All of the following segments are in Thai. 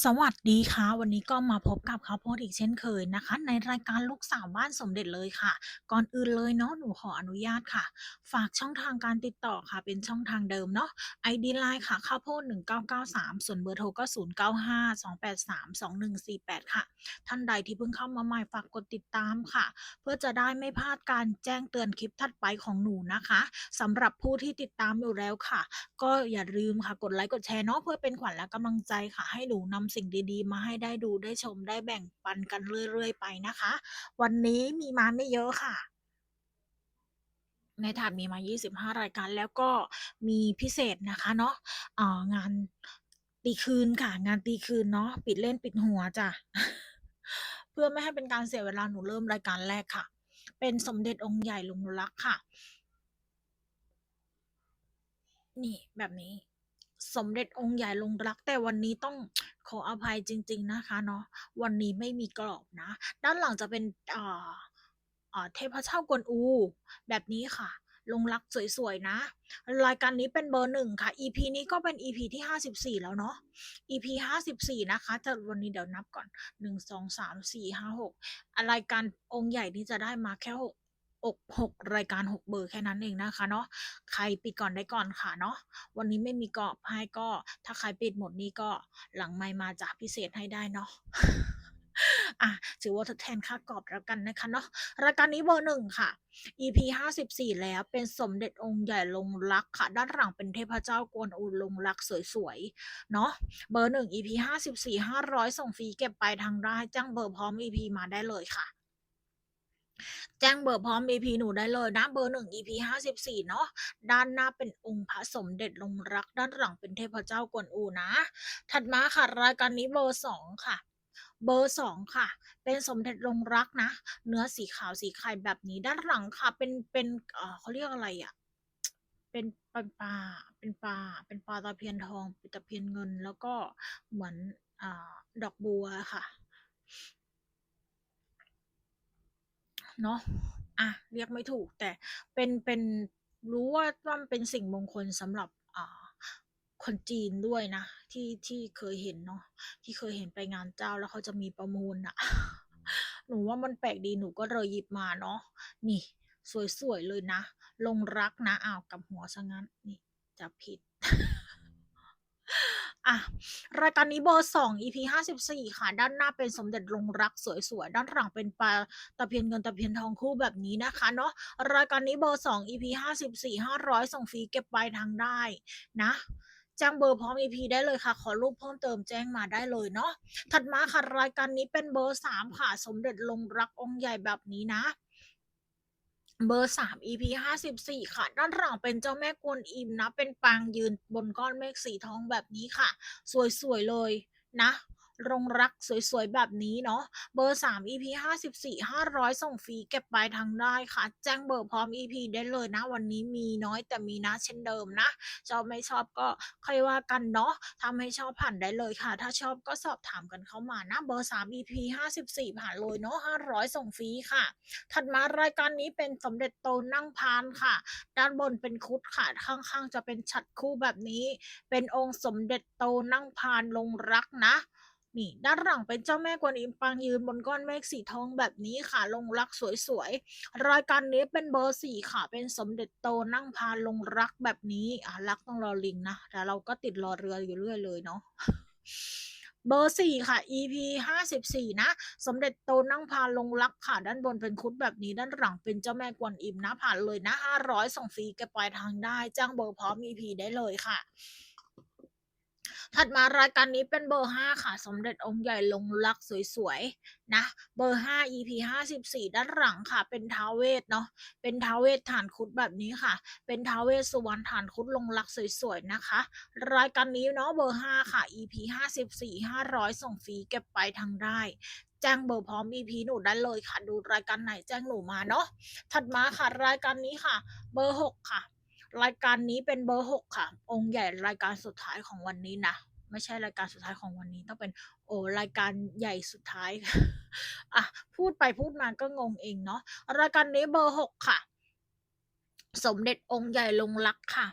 สวัสดีค่ะ วันนี้ก็มาพบกับข้าวโพดอีกเช่นเคยนะคะ ในรายการลูกสาวบ้านสมเด็จเลยค่ะ ก่อนอื่นเลยเนาะหนูขออนุญาตค่ะ ฝากช่องทางการติดต่อค่ะ เป็นช่องทางเดิมเนาะ ID line ค่ะข้าวโพด1993 ส่วนเบอร์โทรก็ 0952832148 ค่ะ ท่านใดที่เพิ่งเข้ามาใหม่ฝากกดติดตามค่ะ เพื่อจะได้ไม่พลาดการแจ้งเตือนคลิปถัดไปของหนูนะคะสำหรับผู้ที่ติดตามอยู่แล้วค่ะ ก็อย่าลืมค่ะกดไลค์กดแชร์เนาะเพื่อเป็นขวัญและกำลังใจค่ะให้หนูนำสิ่งดีๆ มาให้ได้ดูได้ชมได้แบ่งปันกันเรื่อยๆ ไปนะคะ วันนี้มีมาไม่เยอะค่ะ ในถาดมีมา 25 รายการแล้วก็มีพิเศษนะคะเนาะงานตีคืนค่ะ งานตีคืนเนาะปิดเล่นปิดหัวจ้ะเพื่อไม่ให้เป็นการเสียเวลาหนูเริ่มรายการแรกค่ะ เป็นสมเด็จองค์ใหญ่ลงรักค่ะ นี่แบบนี้ สมเด็จองค์ใหญ่ลงรัก แต่วันนี้ต้องขออภัยจริง ๆนะคะเนาะวันนี้ไม่มีกรอบนะ ด้านหลังจะเป็นอ่าอ่าเทพเจ้ากวนอู แบบนี้ค่ะ ลงรักสวยๆนะ รายการนี้เป็นเบอร์1ค่ะ EP นี้ก็เป็น EP ที่ 54 แล้วเนาะ EP 54 นะคะแต่วันนี้เดี๋ยวนับก่อน 1 2 3 4 5 6อ่ารายการองค์ใหญ่นี้จะได้มาแค่ 6 อก6รายการ6เบอร์แค่นั้นเองนะคะเนาะใครปิดก่อนได้ก่อนค่ะเนาะวันนี้ไม่มีกรอบให้ก็ ถ้าใครปิดหมดนี่ก็หลังไมค์มาจ้ะพิเศษให้ได้เนาะอะถือว่าทดแทนค่ากรอบแล้วกันนะคะเนาะรายการนี้เบอร์1ค่ะ EP 54 แล้วเป็นสมเด็จองค์ใหญ่ลงรักค่ะ ด้านหลังเป็นเทพเจ้ากวนอูลงรักสวยๆ เนาะเบอร์1 EP 54 500 ส่งฟรีเก็บไปทางได้แจ้งเบอร์พร้อม EP มาได้เลยค่ะ แจ้งเบอร์พร้อม EP หนูได้เลยนะเบอร์1 EP 54เนาะด้านหน้าเป็นองค์พระสมเด็จลงรัก ด้านหลังเป็นเทพเจ้ากวนอูนะ ถัดมาค่ะรายการนี้เบอร์2ค่ะเบอร์2ค่ะ เป็นสมเด็จลงรักนะ เนื้อสีขาวสีไข่แบบนี้ด้านหลังค่ะ เป็นเป็นเอ่อเขาเรียกอะไรอะเป็นเป็นปลาเป็นปลาเป็นปลาตะเพียนทองปตะเพียนเงินแล้วก็เหมือนอดอกบัวค่ะ เนาะอะเรียกไม่ถูกแต่เป็นเป็นรู้ว่าว่ามันเป็นสิ่งมงคลสำหรับอ่าคนจีนด้วยนะ ที่ที่เคยเห็นเนาะที่เคยเห็นไปงานเจ้าแล้วเขาจะมีประมูลน่ะหนูว่ามันแปลกดีหนูก็เลยหยิบมาเนาะนี่ สวยๆเลยนะ ลงรักนะอ้าวกับหัวเสียงั้นนี่จับผิด อะรายการนี้เบอร์2 EP 54ค่ะ ด้านหน้าเป็นสมเด็จลงรักสวยๆ ด้านหลังเป็นปลาตะเพียนเงินตะเพียนทองคู่แบบนี้นะคะเนาะ รายการนี้เบอร์2 EP 54 500ส่งฟรีเก็บปลายทางได้นะแจ้งเบอร์พร้อม EP ได้เลยค่ะ ขอรูปเพิ่มเติมแจ้งมาได้เลยเนาะ ถัดมาค่ะรายการนี้เป็นเบอร์3ค่ะ สมเด็จลงรักองค์ใหญ่แบบนี้นะ เบอร์สาม EP ห้าสิบสี่ค่ะ ด้านหลังเป็นเจ้าแม่กวนอิมนะ เป็นปางยืนบนก้อนเมฆสีทองแบบนี้ค่ะ สวย ๆ เลยนะ ลงรักสวยๆ แบบนี้เนาะ เบอร์ 3 EP 54 500 ส่งฟรีเก็บปลายทางได้ค่ะ แจ้งเบอร์พร้อม EP ได้เลยนะ วันนี้มีน้อยแต่มีนะเช่นเดิมนะ ชอบไม่ชอบก็ค่อยว่ากันเนาะถ้าไม่ชอบผ่านได้เลยค่ะ ถ้าชอบก็สอบถามกันเข้ามานะ เบอร์ 3 EP 54 ผ่านเลยเนาะ500 ส่งฟรีค่ะ ถัดมารายการนี้เป็นสมเด็จโตนั่งพานค่ะ ด้านบนเป็นครุฑค่ะ ข้างๆ จะเป็นฉัตรคู่แบบนี้ เป็นองค์สมเด็จโตนั่งพานลงรักนะ นี่ด้านหลังเป็นเจ้าแม่กวนอิมปางยืนบนก้อนเมฆสีทองแบบนี้ค่ะ ลงรักสวยๆ รายการนี้เป็นเบอร์4ค่ะ เป็นสมเด็จโตนั่งพานลงรักแบบนี้ อ่ารักต้องรอลิงนะแต่เราก็ติดรอเรืออยู่เรื่อยเลยเนาะเบอร์4ค่ะ EP 54นะ สมเด็จโตนั่งพาลงรักค่ะ ด้านบนเป็นครุฑแบบนี้ ด้านหลังเป็นเจ้าแม่กวนอิมนะผ่านเลยนะ500ส่งฟรีเก็บปลายทางได้ จ้างเบอร์พร้อม EP ได้เลยค่ะ ถัดมารายการนี้เป็นเบอร์5ค่ะสมเด็จองค์ใหญ่ลงรักสวยๆนะเบอร์5 EP 54ด้านหลังค่ะ เป็นท้าวเวสเนาะเป็นท้าวเวสฐานครุฑแบบนี้ค่ะ เป็นท้าวเวสสุวรรณฐานครุฑลงรักสวยๆนะคะ รายการนี้เนาะเบอร์5ค่ะ EP 54 500ส่งฟรีเก็บไปทางได้แจ้งเบอร์พร้อม EP หนูได้เลยค่ะ ดูรายการไหนแจ้งหนูมาเนาะถัดมาค่ะ รายการนี้ค่ะ เบอร์6ค่ะ รายการนี้เป็นเบอร์6ค่ะ องค์ใหญ่รายการสุดท้ายของวันนี้นะ ไม่ใช่รายการสุดท้ายของวันนี้ต้องเป็น โอ้รายการใหญ่สุดท้ายอะพูดไปพูดมาก็งงเองเนาะรายการนี้เบอร์6ค่ะ สมเด็จองค์ใหญ่ลงรักค่ะ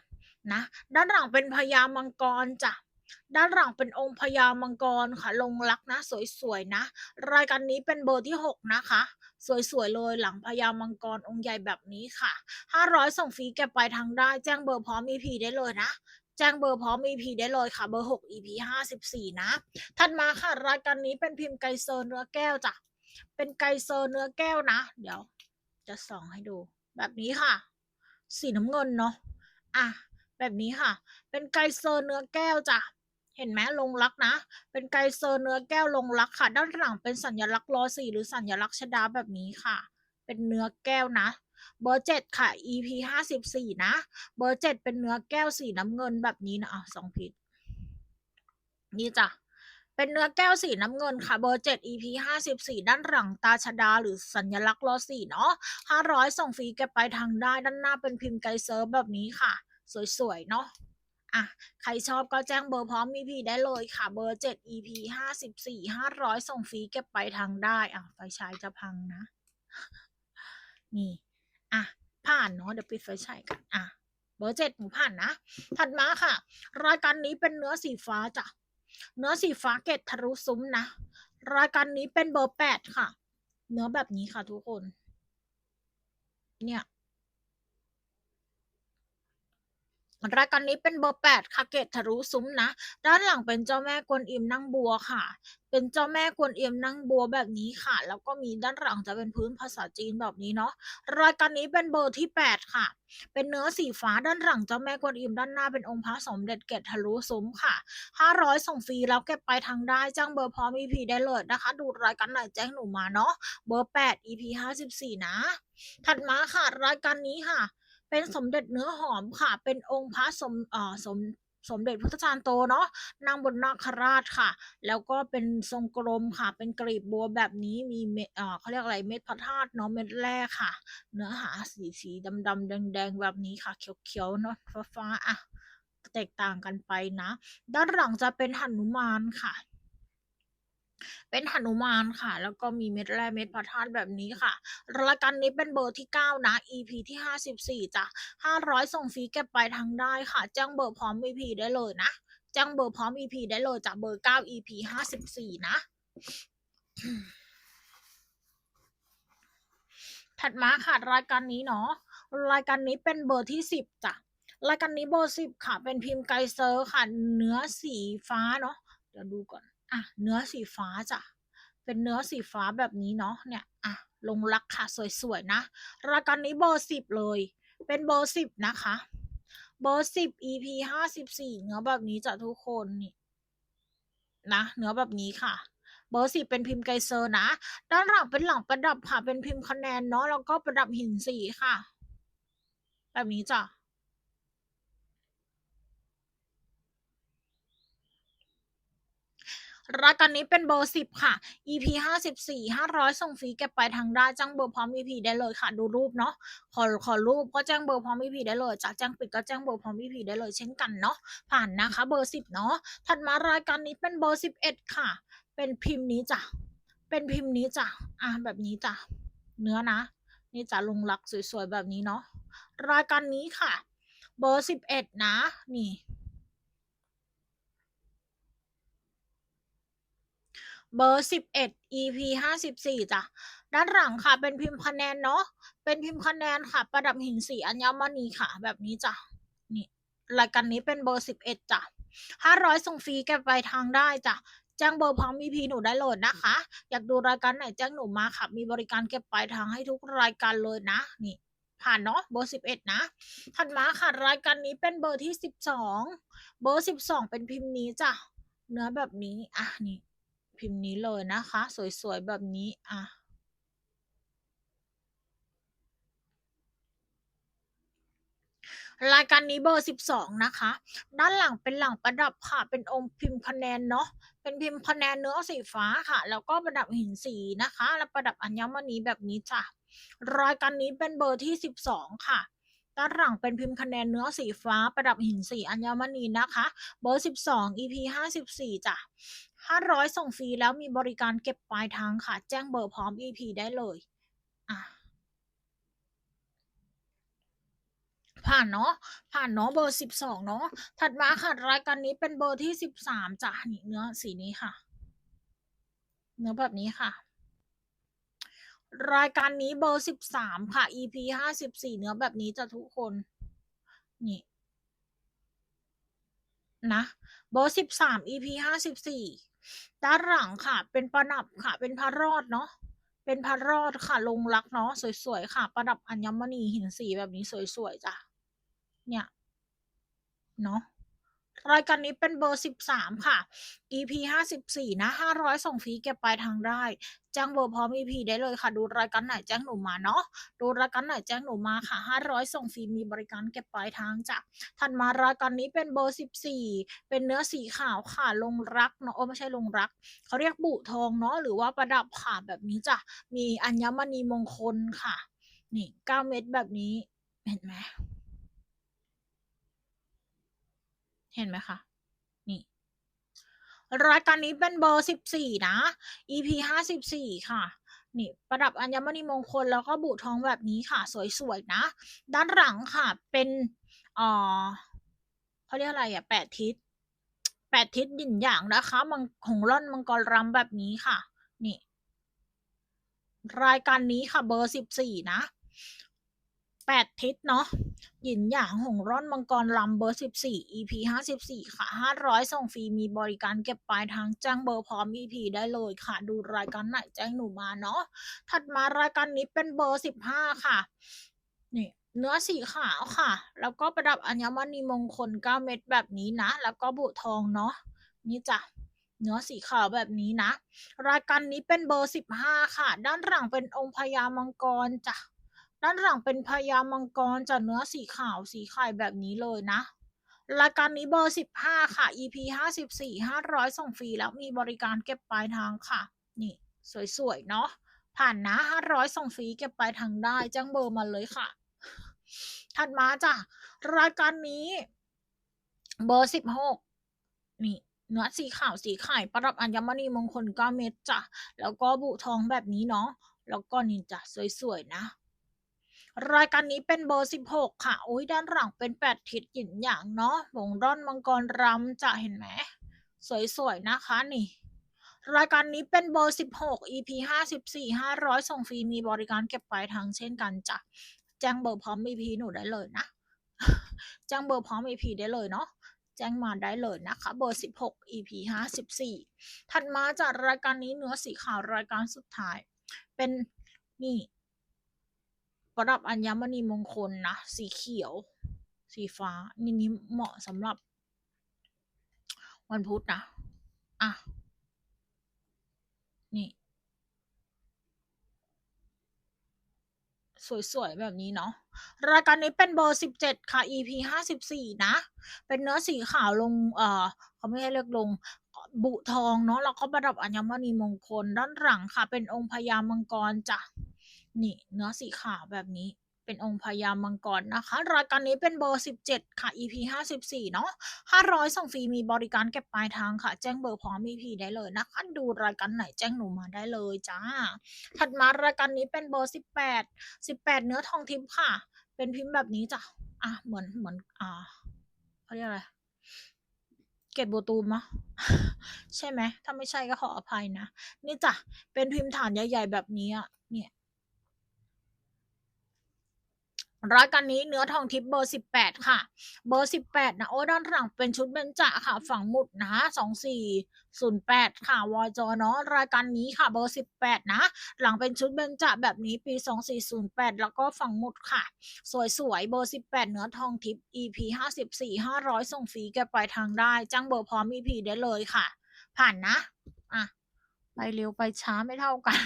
นะด้านหลังเป็นพญามังกรจ้ะด้านหลังเป็นองค์พญามังกรค่ะลงลักนะ สวยๆนะ รายการนี้เป็นเบอร์ที่ 6 นะคะ สวยๆเลยหลังพญามังกรองค์ใหญ่แบบนี้ค่ะ 500 ส่งฟรีเก็บปทางได้ แจ้งเบอร์พร้อม EP ได้เลยนะ แจ้งเบอร์พร้อม EP ได้เลยค่ะ เบอร์ 6 EP 54 นะ ถัดมาค่ะ รายการนี้เป็นพิมพ์ไกเซอร์เนื้อแก้วจ้ะ เป็นไกเซอร์เนื้อแก้วนะ เดี๋ยวจะส่องให้ดู แบบนี้ค่ะ สีน้ำเงินเนาะ อะ แบบนี้ค่ะ เป็นไกเซอร์เนื้อแก้วจ้ะเห็นไหมลงลักนะ เป็นไกเซอร์เนื้อแก้วลงลักค่ะ ด้านหลังเป็นสัญลักษณ์ลอสี่หรือสัญลักษณ์ชดาแบบนี้ค่ะ เป็นเนื้อแก้วนะ เบอร์เจ็ดค่ะ EP ห้าสิบสี่นะ เบอร์เจ็ดเป็นเนื้อแก้วสีน้ำเงินแบบนี้นะอะสองผิด นี่จ้ะเป็นเนื้อแก้วสีน้ำเงินค่ะเบอร์เจ็ด EP ห้าสิบสี่ด้านหลังตาชดาหรือสัญลักษณ์ลอสีเนาะห้าร้อยส่งฟรีเก็บไปทางได้ด้านหน้าเป็นพิมพ์ไกเซอร์แบบนี้ค่ะ สวยๆ เนาะอะ ใครชอบก็แจ้งเบอร์พร้อม EP ได้เลยค่ะเบอร์7 EP 54 500 ส่งฟรีเก็บไปทางได้อะไฟฉายจะพังนะ นี่ อะผ่านเนาะเดี๋ยวปิดไฟฉายกันอะเบอร์7หนูผ่านนะ ถัดมาค่ะ รายการนี้เป็นเนื้อสีฟ้าจ้ะเนื้อสีฟ้าเกตทะลุซุ้มนะ รายการนี้เป็นเบอร์แปดค่ะ เนื้อแบบนี้ค่ะทุกคน เนี่ย รายการนี้เป็นเบอร์8ค่ะเกตทะลุซุ้มนะ ด้านหลังเป็นเจ้าแม่กวนอิมนั่งบัวค่ะ เป็นเจ้าแม่กวนอิมนั่งบัวแบบนี้ค่ะ แล้วก็มีด้านหลังจะเป็นพื้นภาษาจีนแบบนี้เนาะรายการนี้เป็นเบอร์ที่8ค่ะ เป็นเนื้อสีฟ้าด้านหลังเจ้าแม่กวนอิมด้านหน้าเป็นองค์พระสมเด็จเกตทะลุซุ้มค่ะ500ส่งฟรีแล้วเก็บไปทางได้จ้างเบอร์พร้อม EP ได้เลยนะคะ ดูรายการไหนแจ้งหนูมาเนาะเบอร์8 EP 54นะ ถัดมาค่ะรายการนี้ค่ะ เป็นสมเด็จเนื้อหอมค่ะ เป็นองค์พระสมเอ่อสมสมเด็จพุทธจารย์โตเนาะนางบนนาคราชค่ะ แล้วก็เป็นทรงกลมค่ะ เป็นกรีบบัวแบบนี้มีเม็ดเอ่อเขาเรียกอะไรเม็ดพระธาตุเนาะเม็ดแรกค่ะ เนื้อหาสีสีดำดำแดงแดงแบบนี้ค่ะ เขียวเขียวๆเนาะฟ้าฟ้าๆอะแตกต่างกันไปนะ ด้านหลังจะเป็นหนุมานค่ะ เป็นหนุมานค่ะ แล้วก็มีเม็ดแร่เม็ดพระธาตุแบบนี้ค่ะรายการนี้เป็นเบอร์ที่ 9 นะ EP ที่ 54จ้ะ500 ส่งฟรีเก็บไปลายทางได้ค่ะแจ้งเบอร์พร้อม EP ได้เลยนะแจ้งเบอร์พร้อม EP ได้เลยจากเบอร์ 9 EP 54 นะ ถัดมาค่ะรายการนี้เนาะรายการนี้เป็นเบอร์ที่ 10จ้ะรายการนี้เบอร์10ค่ะ เป็นพิมพ์ไกเซอร์ค่ะ เนื้อสีฟ้าเนาะเดี๋ยวดูก่อน อะเนื้อสีฟ้าจ้ะเป็นเนื้อสีฟ้าแบบนี้เนาะเนี่ยอะลงรักค่ะสวยๆนะรายการนี้เบอร์สิบเลย เป็นเบอร์สิบนะคะเบอร์สิบ EP ห้าสิบสี่เนื้อแบบนี้จ้ะทุกคนนี่นะเนื้อแบบนี้ค่ะ เบอร์สิบเป็นพิมพ์ไกเซอร์นะ ด้านหลังเป็นหลังประดับค่ะ เป็นพิมพ์คะแนนเนาะแล้วก็ประดับหินสีค่ะ แบบนี้จ้ะ รายการนี้เป็นเบอร์สิบค่ะ EP ห้าสิบสี่ห้าร้อยส่งฟรีเก็บไปทางได้แจ้งเบอร์พร้อม EP ได้เลยค่ะ ดูรูปเนาะขอขอรูปก็แจ้งเบอร์พร้อม EP ได้เลยจากแจ้งปิดก็แจ้งเบอร์พร้อม EP ได้เลยเช่นกันเนาะผ่านนะคะเบอร์สิบเนาะถัดมารายการนี้เป็นเบอร์สิบเอ็ดค่ะ เป็นพิมพ์นี้จ้ะเป็นพิมพ์นี้จ้ะอะแบบนี้จ้ะเนื้อนะ นี่จ้ะลงรักสวยๆแบบนี้เนาะรายการนี้ค่ะ เบอร์สิบเอ็ดนะนี่ เบอร์สิบเอ็ด EP ห้าสิบสี่จ้ะ ด้านหลังค่ะ เป็นพิมพ์คะแนนเนาะ เป็นพิมพ์คะแนนค่ะ ประดับหินสีอัญมณีค่ะ แบบนี้จ้ะ นี่รายการนี้เป็นเบอร์สิบเอ็ดจ้ะห้าร้อยส่งฟรีแกไปทางได้จ้ะแจ้งเบอร์พร้อม EP หนูได้เลยนะคะ อยากดูรายการไหนแจ้งหนูมาค่ะ มีบริการเก็บปลายทางให้ทุกรายการเลยนะ นี่ ผ่านเนาะเบอร์สิบเอ็ดนะ ถัดมาค่ะรายการนี้เป็นเบอร์ที่สิบสองเบอร์สิบสองเป็นพิมพ์นี้จ้ะเนื้อแบบนี้อะนี่ พิมพ์นี้เลยนะคะ สวย ๆ แบบนี้อะรายการนี้เบอร์สิบสองนะคะ ด้านหลังเป็นหลังประดับค่ะ เป็นองค์พิมพ์คะแนนเนาะ เป็นพิมพ์คะแนนเนื้อสีฟ้าค่ะ แล้วก็ประดับหินสีนะคะ แล้วประดับอัญมณีแบบนี้จ้ะ รายการนี้เป็นเบอร์ที่สิบสองค่ะ ด้านหลังเป็นพิมพ์คะแนนเนื้อสีฟ้า ประดับหินสีอัญมณีนะคะ เบอร์สิบสอง EP ห้าสิบสี่จ้ะ ห้าร้อยส่งฟรีแล้วมีบริการเก็บปลายทางค่ะ แจ้งเบอร์พร้อม EP ได้เลยอะผ่านเนาะ ผ่านเนาะเบอร์12เนาะ ถัดมาค่ะรายการนี้เป็นเบอร์ที่13จ้ะนี่เนื้อสีนี้ค่ะ เนื้อแบบนี้ค่ะ รายการนี้เบอร์13ค่ะ EP 54เนื้อแบบนี้จ้ะทุกคน นี่นะ เบอร์13 EP 54 ด้านหลังค่ะ เป็นประดับค่ะ เป็นพระรอดเนาะ เป็นพระรอดค่ะ ลงรักเนาะ สวยๆค่ะ ประดับอัญมณีหินสีแบบนี้สวยๆจ้ะ เนี่ย เนาะ รายการนี้เป็นเบอร์ 13 ค่ะ EP 54 นะ 500 ส่งฟรีเก็บปลายทางได้ แจ้งเบอร์พร้อม EP ได้เลยค่ะ ดูรายการไหนแจ้งหนูมาเนาะ ดูรายการไหนแจ้งหนูมาค่ะ 500 ส่งฟรีมีบริการเก็บปลายทางจ้ะถัดมารายการนี้เป็นเบอร์ 14 เป็นเนื้อสีขาวค่ะ ลงรักเนาะไม่ใช่ลงรัก เขาเรียกบุทองเนาะ หรือว่าประดับค่ะแบบนี้จ้ะ มีอัญมณีมงคลค่ะ นี่ 9 เม็ดแบบนี้ เห็นไหม เห็นไหมคะ นี่รายการนี้เป็นเบอร์14นะ EP 54ค่ะ นี่ประดับอัญมณีมงคลแล้วก็บุทองแบบนี้ค่ะ สวยๆนะ ด้านหลังค่ะ เป็นเอ่อเขาเรียกอะไรอะ8ทิศ8ทิศหยินหย่างนะคะมังหงส์ล่อนมังกรรำแบบนี้ค่ะ นี่ รายการนี้ค่ะเบอร์14นะ 8 ทิศเนาะหยินหยางหงส์ล่อนมังกรรำเบอร์ 14 EP 54 ค่ะ 500 ส่งฟรีมีบริการเก็บปลายทางแจ้งเบอร์พร้อม EP ได้เลยค่ะ ดูรายการไหนแจ้งหนูมาเนาะถัดมารายการนี้เป็นเบอร์ 15 ค่ะ นี่เนื้อสีขาวค่ะ แล้วก็ประดับอัญมณีมงคล 9 เม็ดแบบนี้นะ แล้วก็บุทองเนาะนี่จ้ะเนื้อสีขาวแบบนี้นะ รายการนี้เป็นเบอร์ 15 ค่ะ ด้านหลังเป็นองค์พญามังกรจ้ะ ด้านหลังเป็นพญามังกรจ้ะเนื้อสีขาวสีไข่แบบนี้เลยนะ รายการนี้เบอร์ 15 ค่ะ EP 54 500 ส่งฟรีแล้วมีบริการเก็บปลายทางค่ะ นี่ สวยๆ เนาะผ่านนะ 500 ส่งฟรีเก็บปลายทางได้แจ้งเบอร์มาเลยค่ะ ถัดมาจ้ะรายการนี้ เบอร์ 16 นี่เนื้อสีขาวสีไข่ประดับอัญมณีมงคล9เม็ดจ้ะแล้วก็บุทองแบบนี้เนาะแล้วก็นี่จ้ะสวยๆนะ รายการนี้เป็นเบอร์ 16 ค่ะ อุ๊ยด้านหลังเป็น8ทิศหยินหยางเนาะหงส์ล่อนมังกรรำจะเห็นไหม สวยๆ นะคะนี่ รายการนี้เป็นเบอร์ 16 EP 54 500 ส่งฟรีมีบริการเก็บปลายทางเช่นกันจ้ะ แจ้งเบอร์พร้อม EP หนูได้เลยนะ แจ้งเบอร์พร้อม EP ได้เลยเนาะแจ้งมาได้เลยนะคะ เบอร์ 16 EP 54 ถัดมาจากรายการนี้เนื้อสีขาวรายการสุดท้าย เป็นนี่ ประดับอัญมณีมงคลนะ สีเขียว สีฟ้า นี่นี้เหมาะสำหรับ วันพุธนะ อะ นี่ สวยๆ แบบนี้เนาะ รายการนี้เป็นเบอร์17ค่ะ EP 54นะ เป็นเนื้อสีขาวลง เอ่อ เขาไม่ให้เรียกลงบุทองเนาะแล้วก็ประดับอัญมณีมงคลด้านหลังค่ะ เป็นองค์พญามังกรจ้ะ นี่เนื้อสีขาวแบบนี้เป็นองค์พญามังกรนะคะ รายการนี้เป็นเบอร์ 17 ค่ะ EP 54 เนาะ500 ส่งฟรีมีบริการเก็บปลายทางค่ะ แจ้งเบอร์พร้อม EP ได้เลยนะคะ ดูรายการไหนแจ้งหนูมาได้เลยจ้า ถัดมารายการนี้เป็นเบอร์ 18 18 เนื้อทองทิพย์ค่ะ เป็นพิมพ์แบบนี้จ้ะอะเหมือนเหมือนอ่าเขาเรียกอะไรเกตบัวตูมเนาะใช่ไหมถ้าไม่ใช่ก็ขออภัยนะ นี่จ้ะเป็นพิมพ์ฐานใหญ่ ๆ แบบนี้อะเนี่ย รายการนี้เนื้อทองทิพย์เบอร์ 18 ค่ะ เบอร์ 18 นะ โอ้ด้านหลังเป็นชุดเบญจค่ะ ฝั่งหมุดนะ2408 ค่ะ วจเนาะรายการนี้ค่ะ เบอร์ 18 นะ หลังเป็นชุดเบญจแบบนี้ปี 2408 แล้วก็ฝั่งหมุดค่ะ สวยๆ เบอร์ 18 เนื้อทองทิพย์ EP 54 500 ส่งฟรีเก็บปทางได้ จ้างเบอร์พร้อม EP ได้เลยค่ะ ผ่านนะอะไปเร็วไปช้าไม่เท่ากัน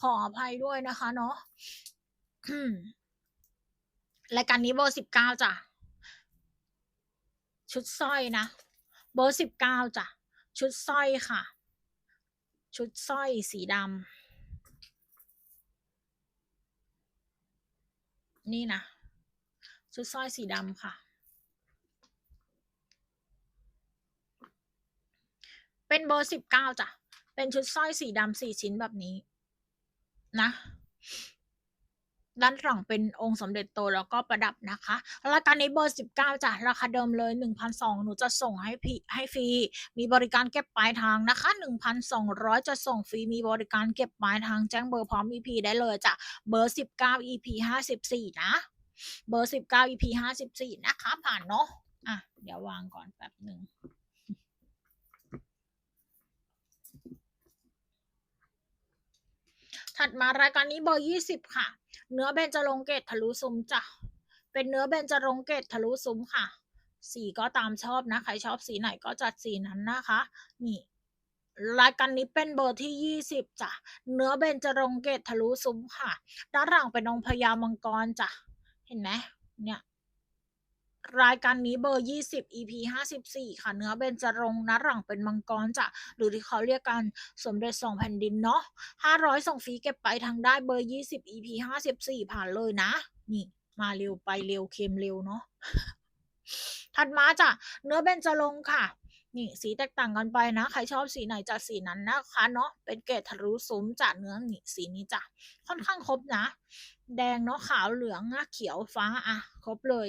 ขออภัยด้วยนะคะเนาะ รายการนี้เบอร์19จ้ะ ชุดสร้อยนะ เบอร์19จ้ะ ชุดสร้อยค่ะ ชุดสร้อยสีดำนี่นะ ชุดสร้อยสีดำค่ะ เป็นเบอร์19จ้ะ เป็นชุดสร้อยสีดำ4ชิ้นแบบนี้ นะ ด้านหลังเป็นองค์สมเด็จโตแล้วก็ประดับนะคะรายการนี้เบอร์ 19จ้ะราคาเดิมเลย 1,200หนูจะส่งให้พี่ให้ฟรี มีบริการเก็บปลายทางนะคะ 1,200 จะส่งฟรี มีบริการเก็บปลายทางแจ้งเบอร์พร้อม EP ได้เลยจ้ะเบอร์ 19 EP 54 นะ เบอร์ 19 EP 54 นะคะ ผ่านเนาะอะ เดี๋ยววางก่อนแป๊บหนึ่งถัดมารายการนี้เบอร์ 20 ค่ะ เนื้อเบญจรงเกตทะลุซุ้มจ้ะ เป็นเนื้อเบญจรงเกตทะลุซุ้มค่ะ สีก็ตามชอบนะ ใครชอบสีไหนก็จัดสีนั้นนะคะ นี่รายการนี้เป็นเบอร์ที่ 20จ้ะ เนื้อเบญจรงเกตทะลุซุ้มค่ะ ด้านหลังเป็นองค์พญามังกรจ้ะ เห็นไหมเนี่ย รายการนี้เบอร์ 20 EP 54 ค่ะ เนื้อเบญจรงค์นหลังเป็นมังกรจ้ะหรือที่เขาเรียกกันสมเด็จสองแผ่นดินเนาะ500 ส่งฟรีเก็บไปทางได้เบอร์ 20 EP 54 ผ่านเลยนะ นี่มาเร็วไปเร็วเค็มเร็วเนาะถัดมาจ้ะเนื้อเบญจรงค์ค่ะนี่สีแตกต่างกันไปนะ ใครชอบสีไหนจัดสีนั้นนะคะเนาะเป็นเกรดทะลุซุ้มจ้ะเนื้อนี่สีนี้จ้ะค่อนข้างครบนะ แดงเนาะขาวเหลืองอะเขียวฟ้าอะครบเลย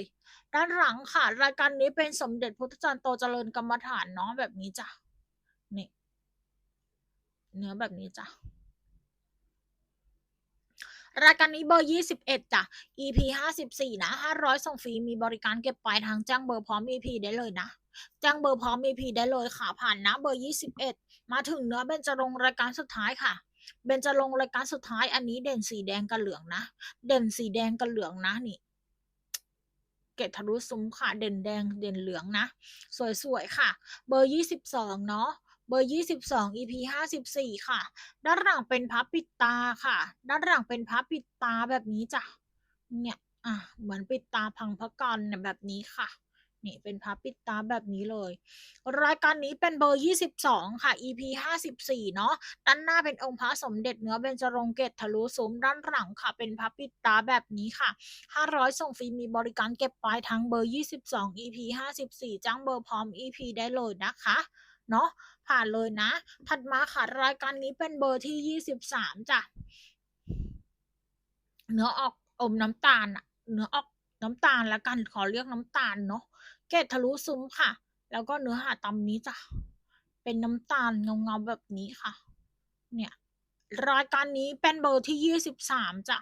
ด้านหลังค่ะ รายการนี้เป็นสมเด็จพุทธจารย์โตเจริญกรรมฐานเนาะแบบนี้จ้ะนี่เนื้อแบบนี้จ้ะรายการนี้เบอร์ 21 จ้ะ EP 54 นะ 500 ส่งฟรี มีบริการเก็บปลายทางแจ้งเบอร์พร้อม EP ได้เลยนะ แจ้งเบอร์พร้อม EP ได้เลยค่ะ ผ่านนะเบอร์ 21 มาถึงเนื้อเบญจรงรายการสุดท้ายค่ะ เบญจรงรายการสุดท้าย อันนี้เด่นสีแดงกับเหลืองนะ เด่นสีแดงกับเหลืองนะนี่ เกตทะลุซุ้มค่ะ เด่นแดงเด่นเหลืองนะ สวยๆค่ะ เบอร์ 22 เนาะเบอร์ 22 EP 54 ค่ะ ด้านหลังเป็นพับปิดตาค่ะ ด้านหลังเป็นพับปิดตาแบบนี้จ้ะ เนี่ย อะ เหมือนปิดตาพังพระกรเนี่ยแบบนี้ค่ะ นี่เป็นพับปิดตาแบบนี้เลย รายการนี้เป็นเบอร์ 22 ค่ะ EP 54 เนาะด้านหน้าเป็นองค์พระสมเด็จเนื้อเบญจรงเกตทะลุซุ้มด้านหลังค่ะ เป็นพับปิดตาแบบนี้ค่ะ 500 ส่งฟรีมีบริการเก็บปลายทางเบอร์ 22 EP 54 จ้างเบอร์พร้อม EP ได้เลยนะคะเนาะผ่านเลยนะ ถัดมาค่ะ รายการนี้เป็นเบอร์ที่ 23 จ้ะ เนื้อออกอมน้ำตาลอะเนื้อออกน้ำตาลล้วกันขอเรียกน้ำตาลเนาะ เกตทะลุซุ้มค่ะ แล้วก็เนื้อหาตามนี้จ้ะ เป็นน้ำตาลเงาๆแบบนี้ค่ะ เนี่ย รายการนี้เป็นเบอร์ที่23จ้ะ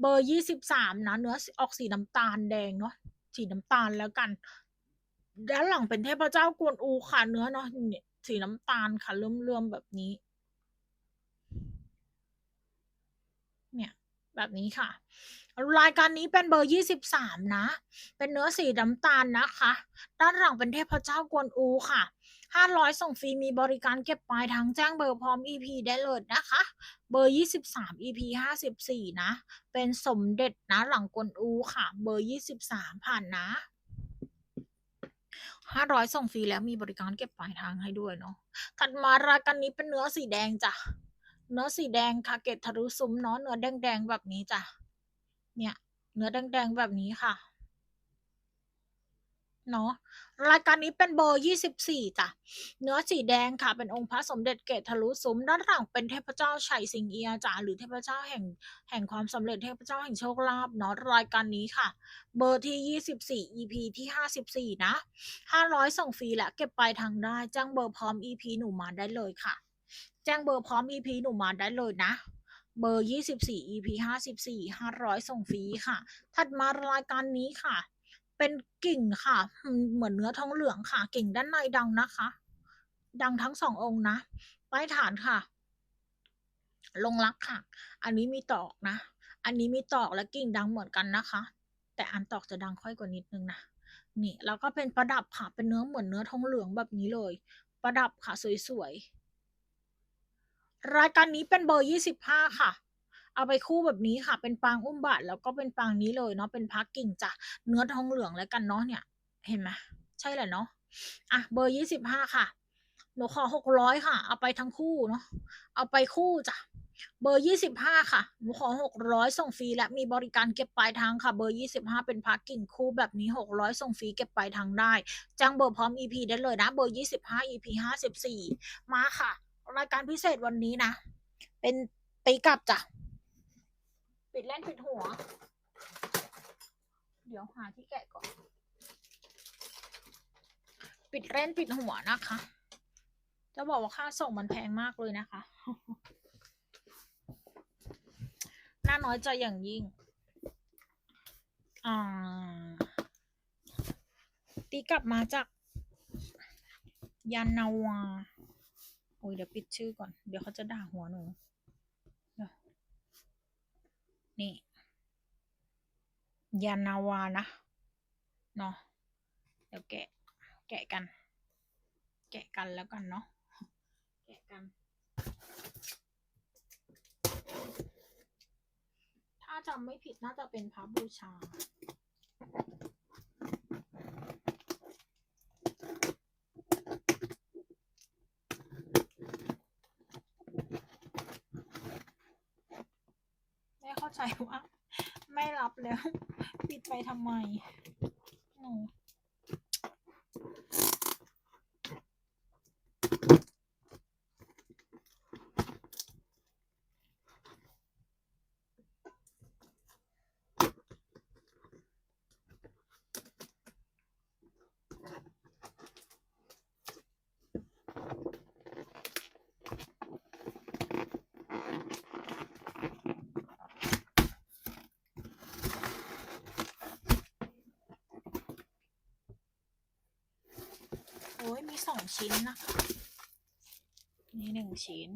เบอร์23นะ เนื้อออกสีน้ำตาลแดงเนาะ สีน้ำตาลแล้วกัน ด้านหลังเป็นเทพเจ้ากวนอูค่ะ เนื้อเนาะเนี่ยสีน้ำตาลค่ะเลื่มๆแบบนี้ เนี่ย แบบนี้ค่ะ รายการนี้เป็นเบอร์ 23 นะ เป็นเนื้อสีน้ำตาลนะคะ ด้านหลังเป็นเทพเจ้ากวนอูค่ะ 500 ส่งฟรีมีบริการเก็บปลายทางแจ้งเบอร์พร้อม EP ได้เลยนะคะ เบอร์ 23 EP 54 นะ เป็นสมเด็จนะหลังกวนอูค่ะ เบอร์ 23 ผ่านนะ 500 ส่งฟรีแล้วมีบริการเก็บปลายทางให้ด้วยเนาะ ถัดมารายการนี้เป็นเนื้อสีแดงจ้ะ เนื้อสีแดงค่ะเกตทะลุซุ้มเนาะ เนื้อแดงๆแบบนี้จ้ะ เนี่ย เนื้อแดงๆแบบนี้ค่ะเนาะรายการนี้เป็นเบอร์24จ้ะ เนื้อสีแดงค่ะ เป็นองค์พระสมเด็จเกตทะลุซุ้มด้านหลังเป็นเทพเจ้าชัยสิงเอียจ้ะหรือเทพเจ้าแห่งแห่งความสำเร็จเทพเจ้าแห่งโชคลาภเนาะรายการนี้ค่ะ เบอร์ที่ 24 EP ที่ 54 นะ 500 ส่งฟรีและเก็บปลายทางได้แจ้งเบอร์พร้อม EP หนูมาได้เลยค่ะ แจ้งเบอร์พร้อม EP หนูมาได้เลยนะ เบอร์ 24 EP 54 500 ส่งฟรีค่ะ ถัดมารายการนี้ค่ะ เป็นกิ่งค่ะ เหมือนเนื้อทองเหลืองค่ะ กิ่งด้านในดังนะคะ ดังทั้งสององค์นะใต้ฐานค่ะ ลงรักค่ะ อันนี้มีตอกนะ อันนี้มีตอกและกิ่งดังเหมือนกันนะคะ แต่อันตอกจะดังค่อยกว่านิดนึงนะ นี่แล้วก็เป็นประดับค่ะ เป็นเนื้อเหมือนเนื้อทองเหลืองแบบนี้เลย ประดับค่ะสวยๆ รายการนี้เป็นเบอร์25ค่ะ เอาไปคู่แบบนี้ค่ะ เป็นปางอุ้มบาทแล้วก็เป็นปางนี้เลยเนาะเป็นพักกิ่งจ้ะเนื้อทองเหลืองแล้วกันเนาะเนี่ย เห็นไหมใช่แหละเนาะอะเบอร์25ค่ะหนูขอ600ค่ะ เอาไปทั้งคู่เนาะเอาไปคู่จ้ะเบอร์25ค่ะ หนูขอ600ส่งฟรีและมีบริการเก็บปลายทางค่ะ เบอร์25เป็นพักกิ่งคู่แบบนี้600ส่งฟรีเก็บปลายทางได้จ้งเบอร์พร้อม EP ได้เลยนะ เบอร์25 EP 54มาค่ะ รายการพิเศษวันนี้นะ เป็นตีกลับจ้ะ ปิดเล่นปิดหัว เดี๋ยวหาที่แกะก่อน ปิดเล่นปิดหัวนะคะ จะบอกว่าค่าส่งมันแพงมากเลยนะคะน่าน้อยใจอย่างยิ่ง อ่า ตีกลับมาจากยานาวา อ้ยเดี๋ยวปิดชื่อก่อน เดี๋ยวเขาจะด่าหัวหนูเดี๋ยวนี่ ยานาวานะ เนาะ เดี๋ยวแกะ แกะกัน แกะกันแล้วกันเนาะ แกะกัน ถ้าจำไม่ผิดน่าจะเป็นพระบูชา เข้าใจว่า ไม่รับแล้ว ปิดไปทำไมหนู ชิ้นนะคะ นี่หนึ่งชิ้น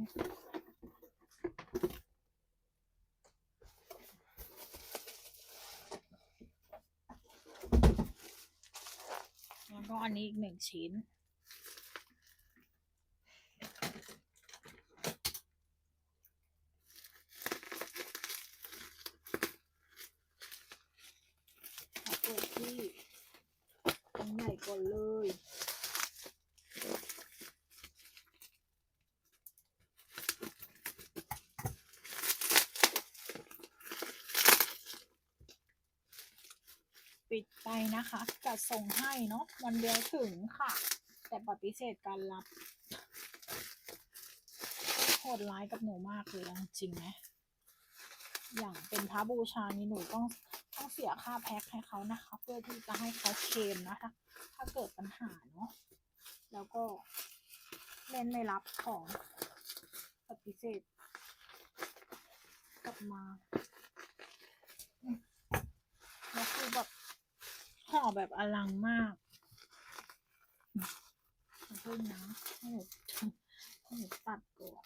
แล้วก็อันนี้อีกหนึ่งชิ้น เอาเปิดที่อันใหญ่ก่อนเลย ปิดไปนะคะจัด ส่งให้เนาะวันเดียวถึงค่ะ แต่ปฏิเสธการรับโหดร้ายกับหนูมากเลยจริงไหมอย่างเป็นพระบูชานี่หนูต้องต้องเสียค่าแพ็คให้เขานะคะ เพื่อที่จะให้เขาเคมนะคะถ้าเกิดปัญหาเนาะแล้วก็เล่นไม่รับของปฏิเสธกลับมาอืมแล้วคือแบบ ห่อแบบอลังมากขอโทษนะให้หนูให้หนูตัดก่อน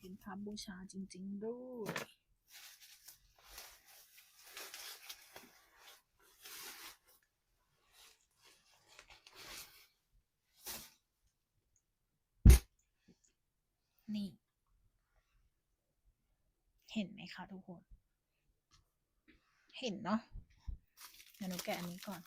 เป็นพระบู ชาจริง ๆ ด้วย นี่ เห็นไหมคะทุกคน เห็นเนาะเดี๋ยวหนูแกะอันนี้ก่อน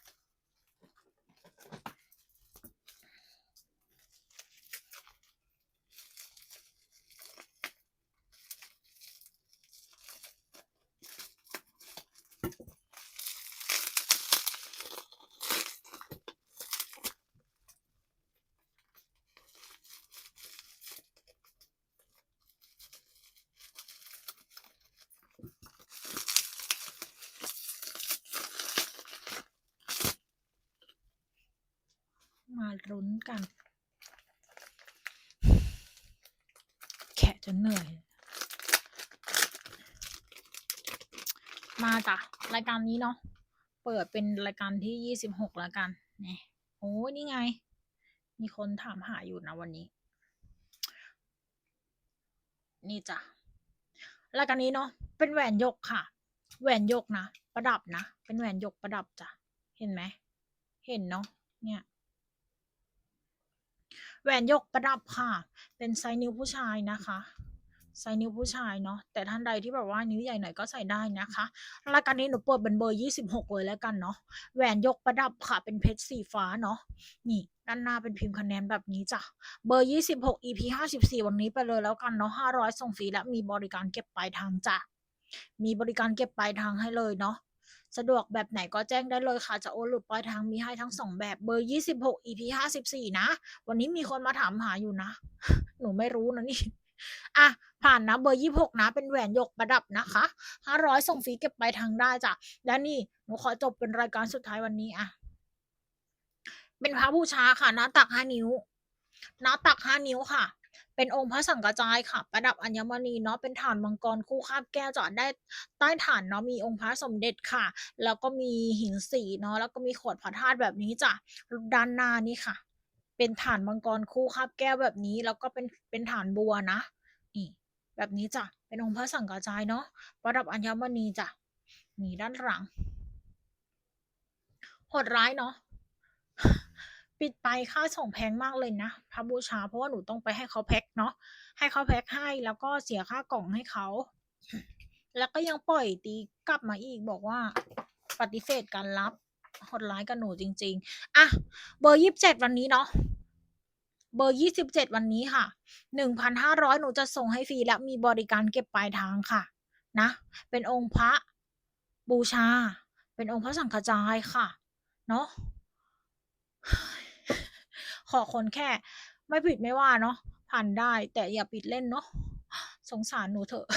รุ้นกัน แขะจนเหนื่อย มาจ้ะรายการนี้เนาะ เปิดเป็นรายการที่ยี่สิบหกแล้วกันนี่โอ้ยนี่ไง มีคนถามหาอยู่นะวันนี้ นี่จ้ะรายการนี้เนาะ เป็นแหวนยกค่ะ แหวนยกนะ ประดับนะ เป็นแหวนยกประดับจ้ะ เห็นไหม เห็นเนาะ เนี่ย แหวนยกประดับค่ะ เป็นไซส์นิ้วผู้ชายนะคะไซส์นิ้วผู้ชายเนาะแต่ท่านใดที่แบบว่านิ้วใหญ่หน่อยก็ใส่ได้นะคะรายการนี้หนูเปิดเป็นเบอร์ 26 เลยแล้วกันเนาะแหวนยกประดับค่ะเป็นเพชรสีฟ้าเนาะนี่ด้านหน้าเป็นพิมพ์คะแนนแบบนี้จ้ะเบอร์ 26 EP 54 วันนี้ไปเลยแล้วกันเนาะ500 ส่งฟรีและมีบริการเก็บปลายทางจ้ะมีบริการเก็บปลายทางให้เลยเนาะ สะดวกแบบไหนก็แจ้งได้เลยค่ะ จะโอนหรือปลายทางมีให้ทั้งสองแบบเบอร์ 26 EP 54 นะ วันนี้มีคนมาถามหาอยู่นะ หนูไม่รู้นะนี่อะผ่านนะเบอร์26นะ เป็นแหวนหยกประดับนะคะ500ส่งฟรีเก็บปลายทางได้จ้ะและนี่หนูขอจบเป็นรายการสุดท้ายวันนี้อะเป็นพระบูชาค่ะหน้าตัก5นิ้วหน้าตัก5นิ้วค่ะ เป็นองค์พระสังกระจายค่ะ ประดับอัญมณีเนาะเป็นฐานมังกรคู่คาบแก้วจอดได้ใต้ฐานเนาะมีองค์พระสมเด็จค่ะ แล้วก็มีหินสีเนาะแล้วก็มีขวดพระธาตุแบบนี้จ้ะด้านหน้านี่ค่ะ เป็นฐานมังกรคู่คาบแก้วแบบนี้ แล้วก็เป็นเป็นฐานบัวนะนี่แบบนี้จ้ะเป็นองค์พระสังกระจายเนาะประดับอัญมณีจ้ะนี่ด้านหลังโหดร้ายเนาะ ปิดไปค่าส่งแพงมากเลยนะพระบูชาเพราะว่าหนูต้องไปให้เขาแพ็คเนาะให้เขาแพ็คให้แล้วก็เสียค่ากล่องให้เขา แล้วก็ยังปล่อยตีกลับมาอีกบอกว่าปฏิเสธการรับหดร้ายกับหนูจริง ๆอะเบอร์ยี่สิบเจ็ดวันนี้เนาะเบอร์ยี่สิบเจ็ดวันนี้ค่ะหนึ่งพันห้าร้อยหนูจะส่งให้ฟรีและมีบริการเก็บปลายทางค่ะ นะ เป็นองค์พระบูชา เป็นองค์พระสังฆจายค่ะ เนาะ ขอคนแค่ ไม่ผิดไม่ว่าเนาะผ่านได้ แต่อย่าปิดเล่นเนาะสงสารหนูเถอะ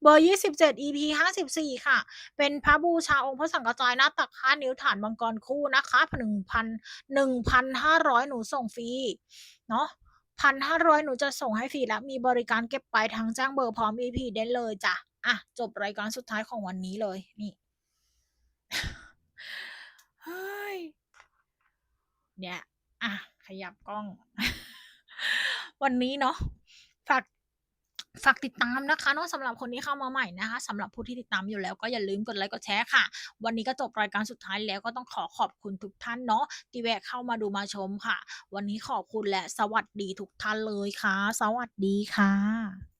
เบอร์ยี่สิบเจ็ด EP ห้าสิบสี่ค่ะ เป็นพระบูชาองค์พระสังฆจายหน้าตักห้านิ้วฐานมังกรคู่นะคะหนึ่งพันหนึ่งพันห้าร้อยหนูส่งฟรี เนาะพันห้าร้อยหนูจะส่งให้ฟรีและมีบริการเก็บไปทางแจ้งเบอร์พร้อม EP ได้เลยจ้ะ อะ จบรายการสุดท้ายของวันนี้เลย นี่ เฮ้ย เนี่ย อะ ขยับกล้อง วันนี้เนาะ ฝาก ฝากติดตามนะคะเนาะสำหรับคนที่เข้ามาใหม่นะคะสำหรับผู้ที่ติดตามอยู่แล้วก็อย่าลืมกดไลค์กดแชร์ค่ะ วันนี้ก็จบรายการสุดท้ายแล้วก็ต้องขอขอบคุณทุกท่านเนาะที่แวะเข้ามาดูมาชมค่ะ วันนี้ขอบคุณและสวัสดีทุกท่านเลยค่ะ สวัสดีค่ะ